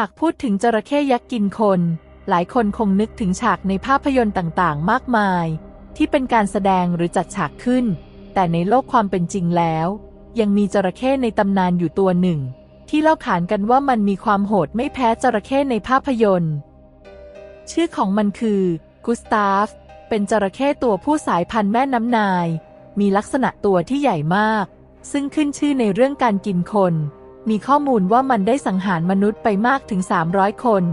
หากพูดถึงจระเข้ยักษ์กินคน หลายคนคงนึกถึงฉากในภาพยนตร์ต่างๆ มากมาย ที่เป็นการแสดงหรือจัดฉากขึ้น แต่ในโลกความเป็นจริงแล้ว ยังมีจระเข้ในตำนานอยู่ตัวหนึ่ง ที่เล่าขานกันว่ามันมีความโหดไม่แพ้จระเข้ในภาพยนตร์ ชื่อของมันคือกุสตาฟ เป็นจระเข้ตัวผู้สายพันธุ์แม่น้ำนาย มีลักษณะตัวที่ใหญ่มาก ซึ่งขึ้นชื่อในเรื่องการกินคน มีข้อมูลว่ามันได้สังหารมนุษย์ไปมากถึง 300 คน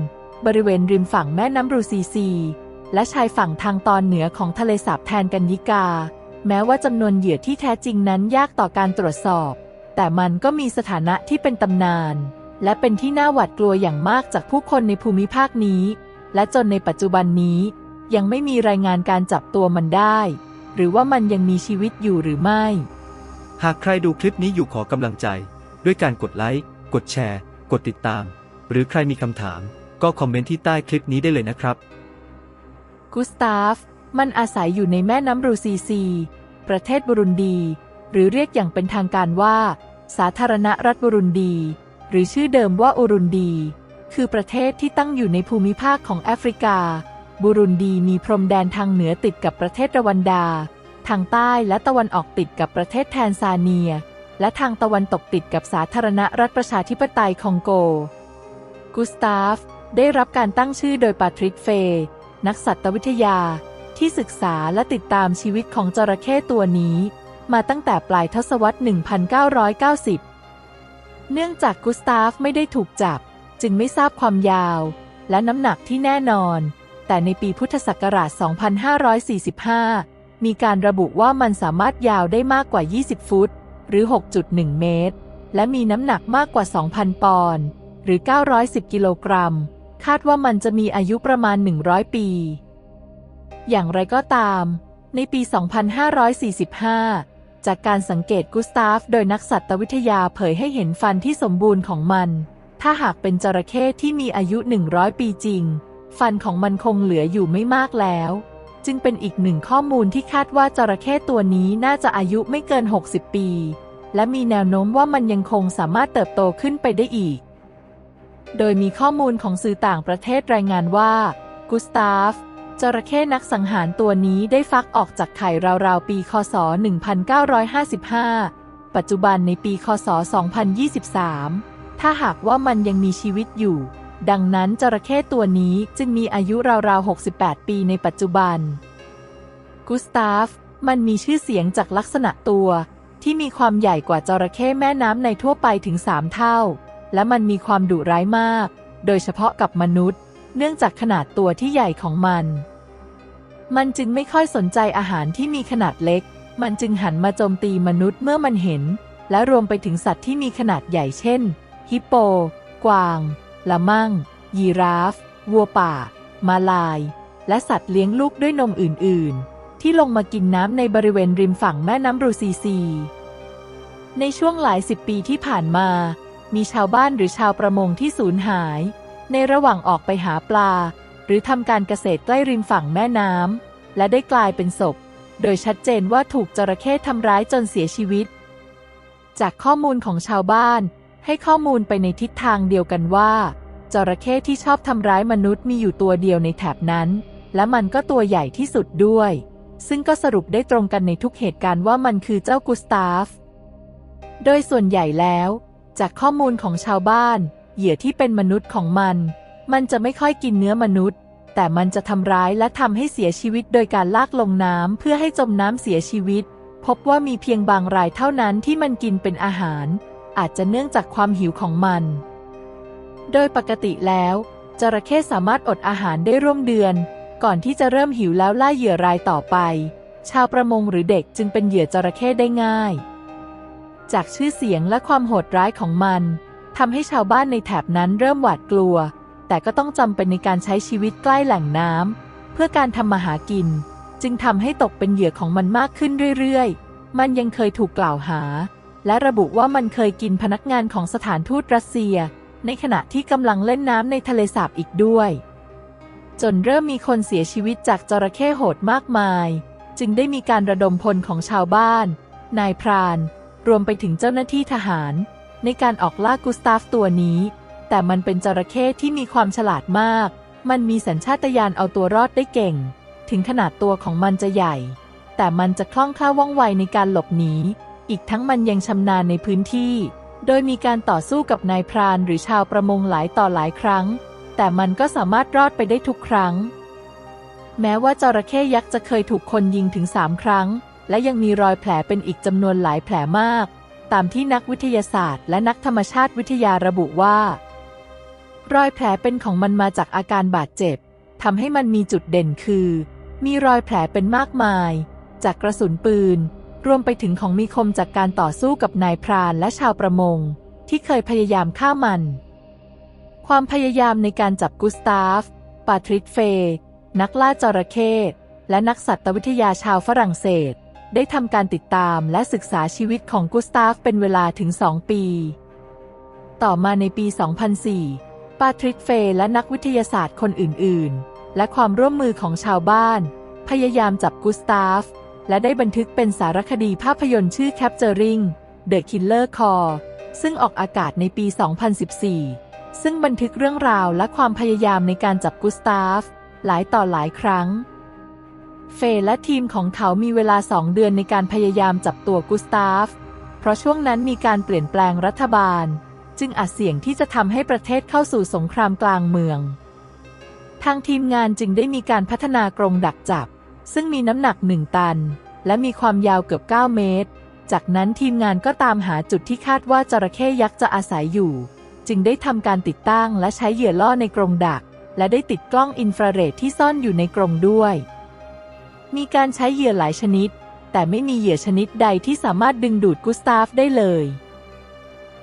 บริเวณริมฝั่งแม่น้ำรูซีซี และชายฝั่งทางตอนเหนือของทะเลสาบแทนกันยิกา แม้ว่าจำนวนเหยื่อที่แท้จริงนั้นยากต่อการตรวจสอบ แต่มันก็มีสถานะที่เป็นตำนาน และเป็นที่น่าหวาดกลัวอย่างมากจากผู้คนในภูมิภาคนี้ และจนในปัจจุบันนี้ ยังไม่มีรายงานการจับตัวมันได้ หรือว่ามันยังมีชีวิตอยู่หรือไม่ หากใครดูคลิปนี้อยู่ขอกำลังใจ ด้วยการกดไลค์ กดแชร์ กดติดตาม หรือใครมีคำถาม ก็คอมเมนต์ที่ใต้คลิปนี้ได้เลยนะครับ กุสตาฟ มันอาศัยอยู่ในแม่น้ำรูซีซี ประเทศบุรุนดี หรือเรียกอย่างเป็นทางการว่า สาธารณรัฐบุรุนดี หรือชื่อเดิมว่าอุรุนดี คือประเทศที่ตั้งอยู่ในภูมิภาคของแอฟริกา บุรุนดีมีพรมแดนทางเหนือติดกับประเทศรวันดา ทางใต้และตะวันออกติดกับประเทศแทนซาเนีย และทางตะวันตกติดกับสาธารณรัฐประชาธิปไตยคองโก กุสตาฟ ได้รับการตั้งชื่อโดยปาทริกเฟย์นักสัตววิทยา ที่ศึกษาและติดตามชีวิตของจระเข้ตัวนี้ มาตั้งแต่ปลายทศวรรษ 1990 เนื่องจากกุสตาฟไม่ได้ถูกจับ จึงไม่ทราบความยาว และน้ำหนักที่แน่นอน แต่ในปีพุทธศักราช 2545 มีการระบุว่ามันสามารถยาวได้มากกว่า 20 ฟุต หรือ 6.1 เมตร และมีน้ำหนักมากกว่า 2,000 ปอนด์หรือ 910 กิโลกรัม คาดว่ามันจะมีอายุประมาณ 100 ปี อย่างไรก็ตาม ในปี 2545 จากการสังเกตกุสตาฟ โดยนักสัตววิทยาเผยให้เห็นฟันที่สมบูรณ์ของมัน ถ้าหากเป็นจระเข้ที่มีอายุ 100 ปีจริง ฟันของมันคงเหลืออยู่ไม่มากแล้ว จึงเป็นอีกหนึ่งข้อมูลที่คาดว่าจระเข้ตัวนี้น่าจะอายุไม่เกิน 60 ปี และมีแนวโน้มว่ามันยังคงสามารถเติบโตขึ้นไปได้อีก โดยมีข้อมูลของสื่อต่างประเทศรายงานว่า กุสตาฟจระเข้นักสังหารตัวนี้ได้ฟักออกจากไข่ราวๆ ปี คศ 1955 ปัจจุบันในปี คศ 2023 ถ้าหากว่ามันยังมีชีวิตอยู่ ดังนั้นจระเข้ตัวนี้จึงมีอายุราวๆ 68 ปีในปัจจุบัน กุสตาฟ มันมีชื่อเสียงจากลักษณะตัวที่มีความใหญ่กว่าจระเข้แม่น้ำในทั่วไปถึง3เท่า และมันมีความดุร้ายมาก โดยเฉพาะกับมนุษย์ เนื่องจากขนาดตัวที่ใหญ่ของมัน มันจึงไม่ค่อยสนใจอาหารที่มีขนาดเล็ก มันจึงหันมาโจมตีมนุษย์เมื่อมันเห็น และรวมไปถึงสัตว์ที่มีขนาดใหญ่เช่น ฮิปโป กวาง ละมั่ง ยีราฟ วัวป่า มาลาย และสัตว์เลี้ยงลูกด้วยนมอื่น ๆ ที่ลงมากินน้ำในบริเวณริมฝั่งแม่น้ำรูซีซี ในช่วงหลายสิบปีที่ผ่านมา มีชาวบ้านหรือชาวประมงที่สูญหาย ในระหว่างออกไปหาปลา หรือทำการเกษตรใกล้ริมฝั่งแม่น้ำและได้กลายเป็นศพ โดยชัดเจนว่าถูกจระเข้ทำร้ายจนเสียชีวิต จากข้อมูลของชาวบ้าน ให้ข้อมูลไปในทิศทางเดียวกันว่า จระเข้ที่ชอบทำร้ายมนุษย์มีอยู่ตัวเดียวในแถบนั้น และมันก็ตัวใหญ่ที่สุดด้วย ซึ่งก็สรุปได้ตรงกันในทุกเหตุการณ์ว่ามันคือเจ้ากุสตาฟ โดยส่วนใหญ่แล้ว จากข้อมูลของชาวบ้าน เหยื่อที่เป็นมนุษย์ของมัน มันจะไม่ค่อยกินเนื้อมนุษย์ แต่มันจะทำร้ายและทำให้เสียชีวิตโดยการลากลงน้ำเพื่อให้จมน้ำเสียชีวิต พบว่ามีเพียงบางรายเท่านั้นที่มันกินเป็นอาหาร อาจจะเนื่องจากความหิวของมัน โดยปกติแล้วจระเข้สามารถอดอาหารได้ร่วมเดือน ก่อนที่จะเริ่มหิวแล้วล่าเหยื่อรายต่อไป ชาวประมงหรือเด็กจึงเป็นเหยื่อจระเข้ได้ง่าย จากชื่อเสียงและความโหดร้ายของมันทำให้ชาวบ้านในแถบนั้นเริ่มหวาดกลัว แต่ก็ต้องจำเป็นในการใช้ชีวิตใกล้แหล่งน้ำเพื่อการทำมาหากิน จึงทำให้ตกเป็นเหยื่อของมันมากขึ้นเรื่อยๆ มันยังเคยถูกกล่าวหา และระบุว่ามันเคยกินพนักงานของสถานทูตรัสเซีย ในขณะที่กำลังเล่นน้ำในทะเลสาบอีกด้วย จนเริ่มมีคนเสียชีวิตจากจระเข้โหดมากมาย จึงได้มีการระดมพลของชาวบ้าน นายพราน รวมไปถึงเจ้าหน้าที่ทหาร ในการออกล่ากุสตาฟตัวนี้ แต่มันเป็นจระเข้ที่มีความฉลาดมาก มันมีสัญชาตญาณเอาตัวรอดได้เก่ง ถึงขนาดตัวของมันจะใหญ่ แต่มันจะคล่องแคล่วว่องไวในการหลบหนี อีกทั้งมันยังชำนาญในพื้นที่ โดยมีการต่อสู้กับนายพรานหรือชาวประมงหลายต่อหลายครั้ง แต่มันก็สามารถรอดไปได้ทุกครั้ง แม้ว่าจระเข้ยักษ์จะเคยถูกคนยิงถึงสามครั้ง และยังมีรอยแผลเป็นอีกจำนวนหลายแผลมาก ตามที่นักวิทยาศาสตร์ และนักธรรมชาติวิทยาระบุว่า รอยแผลเป็นของมันมาจากอาการบาดเจ็บทำให้มันมีจุดเด่นคือ มีรอยแผลเป็นมากมาย จากกระสุนปืน รวมไปถึงของมีคมจากการต่อสู้กับนายพรานและชาวประมง ที่เคยพยายามฆ่ามัน ความพยายามในการจับกุสตาฟ ปาทริกเฟย์นักล่าจระเข้และนักสัตววิทยาชาวฝรั่งเศส ได้ทำการติดตามและศึกษาชีวิตของกุสตาฟเป็นเวลาถึง2ปี ต่อมาในปี 2004 ปาทริกเฟย์และนักวิทยาศาสตร์คนอื่น ๆ และความร่วมมือของชาวบ้าน พยายามจับกุสตาฟ และได้บันทึกเป็นสารคดีภาพยนตร์ชื่อ Capturing the Killer Core ซึ่งออกอากาศในปี 2014 ซึ่งบันทึกเรื่องราวและความพยายามในการจับกุสตาฟ หลายต่อหลายครั้ง เฟย์และทีมของเขามีเวลาสองเดือนในการพยายามจับตัวกุสตาฟ เพราะช่วงนั้นมีการเปลี่ยนแปลงรัฐบาล จึงอาจเสี่ยงที่จะทำให้ประเทศเข้าสู่สงครามกลางเมือง ทางทีมงานจึงได้มีการพัฒนากรงดักจับ ซึ่งมีน้ำหนักหนึ่งตัน และมีความยาวเกือบ 9 เมตร จากนั้นทีมงานก็ตามหาจุดที่คาดว่าจระเข้ยักษ์จะอาศัยอยู่ จึงได้ทำการติดตั้งและใช้เหยื่อล่อในกรงดัก และได้ติดกล้องอินฟราเรดที่ซ่อนอยู่ในกรงด้วย มีการใช้เหยื่อหลายชนิด แต่ไม่มีเหยื่อชนิดใดที่สามารถดึงดูดกุสตาฟได้เลย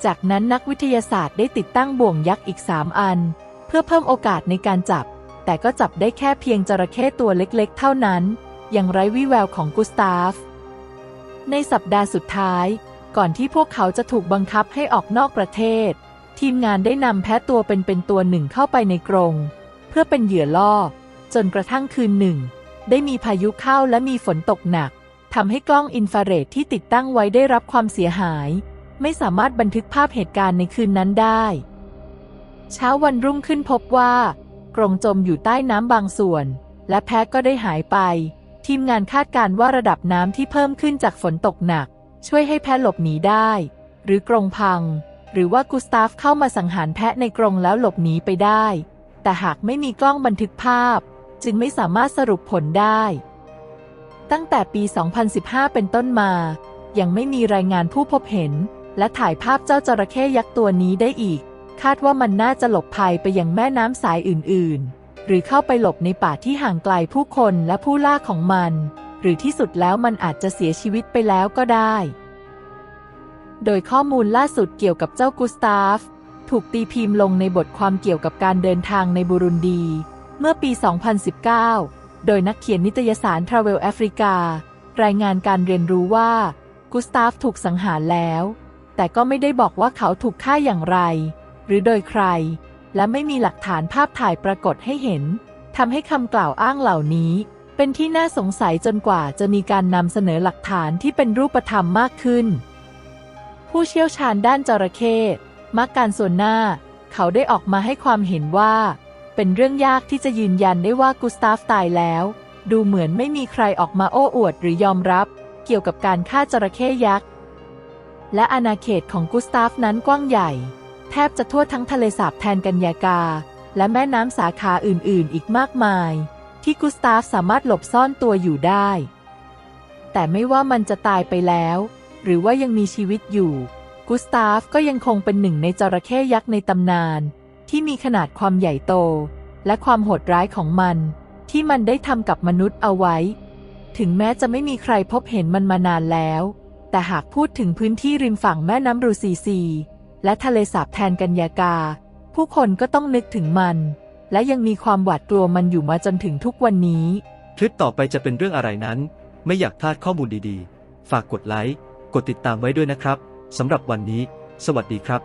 จากนั้นนักวิทยาศาสตร์ได้ติดตั้งบ่วงยักษ์อีก 3 อัน เพื่อเพิ่มโอกาสในการจับ แต่ก็จับได้แค่เพียงจระเข้ตัวเล็กๆ เท่านั้น ยังไร้วี่แววของกุสตาฟ ในสัปดาห์สุดท้าย ก่อนที่พวกเขาจะถูกบังคับให้ออกนอกประเทศ ทีมงานได้นำแพะตัวเป็นๆตัวหนึ่งเข้าไปในกรง เพื่อเป็นเหยื่อล่อ จนกระทั่งคืนหนึ่ง ได้มีพายุเข้าและมีฝนตกหนักทำให้กล้องอินฟราเรดที่ติดตั้งไว้ได้รับความเสียหาย ไม่สามารถบันทึกภาพเหตุการณ์ในคืนนั้นได้ เช้าวันรุ่งขึ้นพบว่า กรงจมอยู่ใต้น้ำบางส่วน และแพะก็ได้หายไป ทีมงานคาดการว่าระดับน้ำที่เพิ่มขึ้นจากฝนตกหนัก ช่วยให้แพะหลบหนีได้ หรือกรงพัง หรือว่ากุสตาฟเข้ามาสังหารแพะในกรงแล้วหลบหนีไปได้ แต่หากไม่มีกล้องบันทึกภาพ จึงไม่สามารถสรุปผลได้ ตั้งแต่ปี 2015 เป็นต้นมา ยังไม่มีรายงานผู้พบเห็น และถ่ายภาพเจ้าจระเข้ยักษ์ตัวนี้ได้อีก คาดว่ามันน่าจะหลบภัยไปยังแม่น้ำสายอื่นๆ หรือเข้าไปหลบในป่าที่ห่างไกลผู้คนและผู้ล่าของมัน หรือที่สุดแล้วมันอาจจะเสียชีวิตไปแล้วก็ได้ โดยข้อมูลล่าสุดเกี่ยวกับเจ้ากุสตาฟ ถูกตีพิมพ์ลงในบทความเกี่ยวกับการเดินทางในบุรุนดี เมื่อปี 2019 โดยนักเขียนนิตยสาร Travel Africa รายงานการเรียนรู้ว่ากุสตาฟถูกสังหารแล้ว แต่ก็ไม่ได้บอกว่าเขาถูกฆ่าอย่างไร หรือโดยใคร และไม่มีหลักฐานภาพถ่ายปรากฏให้เห็นทำให้คำกล่าวอ้างเหล่านี้ เป็นที่น่าสงสัยจนกว่าจะมีการนำเสนอหลักฐานที่เป็นรูปธรรมมากขึ้น ผู้เชี่ยวชาญด้านจระเข้มักการส่วนหน้า เขาได้ออกมาให้ความเห็นว่า เป็นเรื่องยากที่จะยืนยันได้ว่ากุสตาฟตายแล้ว ดูเหมือนไม่มีใครออกมาโอ้อวดหรือยอมรับ เกี่ยวกับการฆ่าจระเข้ยักษ์และอาณาเขตของกุสตาฟนั้นกว้างใหญ่ แทบจะทั่วทั้งทะเลสาบแทนกัญญากา และแม่น้ำสาขาอื่นๆ อีกมากมาย ที่กุสตาฟสามารถหลบซ่อนตัวอยู่ได้ แต่ไม่ว่ามันจะตายไปแล้ว หรือว่ายังมีชีวิตอยู่ กุสตาฟก็ยังคงเป็นหนึ่งในจระเข้ยักษ์ในตำนาน ที่มีขนาดความใหญ่โต และความโหดร้ายของมัน ที่มันได้ทำกับมนุษย์เอาไว้ ถึงแม้จะไม่มีใครพบเห็นมันมานานแล้ว แต่หากพูดถึงพื้นที่ริมฝั่งแม่น้ำรูซีซี และทะเลสาบแทนกัญญากา ผู้คนก็ต้องนึกถึงมัน และยังมีความหวาดกลัวมันอยู่มาจนถึงทุกวันนี้ คลิปต่อไปจะเป็นเรื่องอะไรนั้น ไม่อยากพลาดข้อมูลดีๆ ฝากกดไลค์ กดติดตามไว้ด้วยนะครับสำหรับวันนี้ สวัสดีครับ